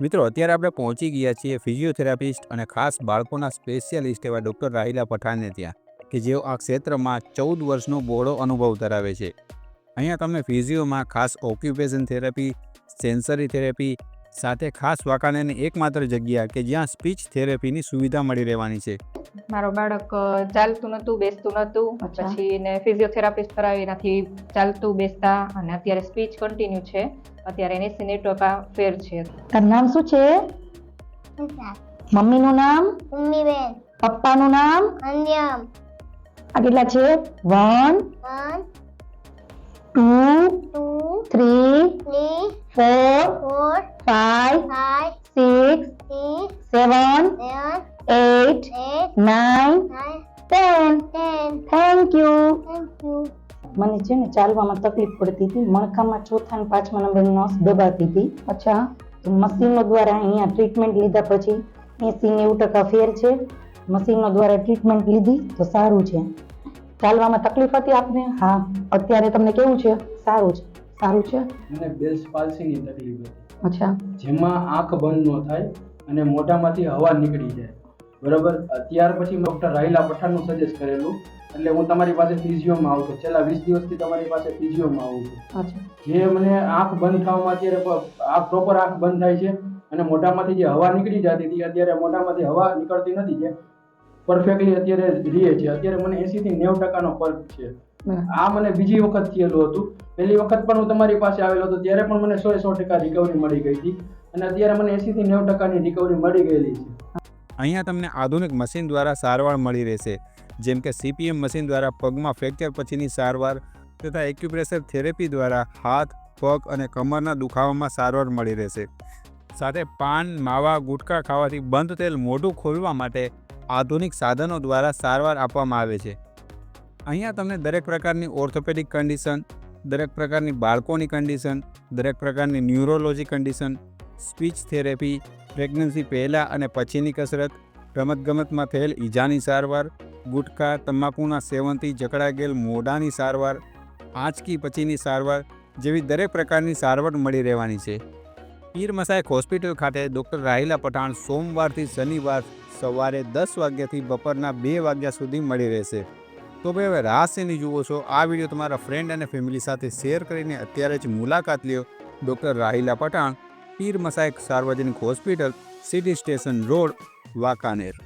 મિત્રો, અત્યારે આપણે પહોંચી ગયા છીએ ફિઝિયોથેરાપિસ્ટ અને ખાસ બાળકોના સ્પેશિયાલિસ્ટ એવા ડૉક્ટર રાહિલા પઠાણને ત્યાં, કે જેઓ આ ક્ષેત્રમાં ચૌદ વર્ષનો બહોળો અનુભવ ધરાવે છે. અહીંયા તમને ફિઝિયોમાં ખાસ ઓક્યુપેશન થેરપી, સેન્સરી થેરેપી સાથે ખાસ વાકાનેની એકમાત્ર જગ્યા કે જ્યાં સ્પીચ થેરેપીની સુવિધા મળી રહેવાની છે. મારો બાળક ચાલતું નહોતું બેસતું નહોતું પછી એને ફિઝિયોથેરાપિસ્ટ કરાવી એનાથી ચાલતું બેસતા અને અત્યારે સ્પીચ કન્ટિન્યુ છે. અત્યારે એની સિનેટોપા ફેર છે. તારું નામ શું છે? મમ્મીનું નામ? મમ્મીબેન પપ્પાનું નામ? અંજમ આ કેટલા છે? 1 1 2 2 3 3 4 ten ten thank you thank મને છે ને ચાલવામાં તકલીફ પડતી હતી. મણકામાં ચોથા અને પાંચમા નંબરની નસ દબાતી હતી. અચ્છા. તો મશીનો દ્વારા અહીંયા ટ્રીટમેન્ટ લીધા પછી એસી નેવું ટકા ફેર છે. મશીનો દ્વારા ટ્રીટમેન્ટ લીધી તો સારું છે. ચાલવામાં તકલીફ હતી આપને? હા. અત્યારે તમને કેવું છે? સારું છે. સારું છે? મને બેલ્સ પાલ્સીની તકલીફ હતી. અચ્છા. જેમાં આંખ બંધ ન થાય અને મોઢામાંથી હવા નીકળી જાય. બરાબર? ત્યાર પછી ડૉક્ટર રાહિલા પઠાણનું સજેસ્ટ કરેલું. એટલે હું તમારી પાસે ફિઝિયોમાં આવતો છેલ્લા વીસ દિવસથી તમારી પાસે ફિઝિયોમાં આવું છું. જે મને આંખ બંધ થવામાં અત્યારે આ પ્રોપર આંખ બંધ થાય છે અને મોઢામાંથી જે હવા નીકળી જતી હતી અત્યારે મોઢામાંથી હવા નીકળતી નથી જે પરફેક્ટલી અત્યારે રીએ છે. અત્યારે મને એસી થી નેવું ટકાનો ફરક છે. આ મને બીજી વખત થયેલું હતું. પહેલી વખત પણ હું તમારી પાસે આવેલો હતો. ત્યારે પણ મને સો સો ટકા રિકવરી મળી ગઈ હતી. અને અત્યારે મને એસી થી નેવું ટકાની રિકવરી મળી ગયેલી છે. અહીંયા તમને આધુનિક મશીન દ્વારા સારવાર મળી રહેશે. જેમ કે સીપીએમ મશીન દ્વારા પગમાં ફ્રેક્ચર પછીની સારવાર તથા એક્યુપ્રેશર થેરેપી દ્વારા હાથ, પગ અને કમરના દુખાવામાં સારવાર મળી રહેશે. સાથે પાન, માવા ગુટખા ખાવાથી બંધ તેલ મોઢું ખોલવા માટે આધુનિક સાધનો દ્વારા સારવાર આપવામાં આવે છે. અહીંયા તમને દરેક પ્રકારની ઓર્થોપેડિક કન્ડિશન દરેક પ્રકારની બાળકોની કન્ડિશન દરેક પ્રકારની neurology condition speech therapy, pregnancy પહેલાં અને પછીની કસરત, રમતગમતમાં થયેલ ઈજાની સારવાર, ગુટખા, તમાકુના સેવનથી જકડાઈ ગયેલ મોઢાની સારવાર, આંચકી પછીની સારવાર જેવી દરેક પ્રકારની સારવાર મળી રહેવાની છે. પીર મસાયક હોસ્પિટલ ખાતે ડૉક્ટર રાહિલા પઠાણ સોમવારથી શનિવાર સવારે દસ વાગ્યાથી બપોરના બે વાગ્યા સુધી મળી રહેશે. તો ભાઈ હવે રાહસ્યની જુઓ છો, આ વીડિયો તમારા ફ્રેન્ડ અને ફેમિલી સાથે શેર કરીને અત્યારે જ મુલાકાત લ્યો ડૉક્ટર રાહિલા પઠાણ. પીર મસાયક સાર્વજનિક hospital city station road Wankaner.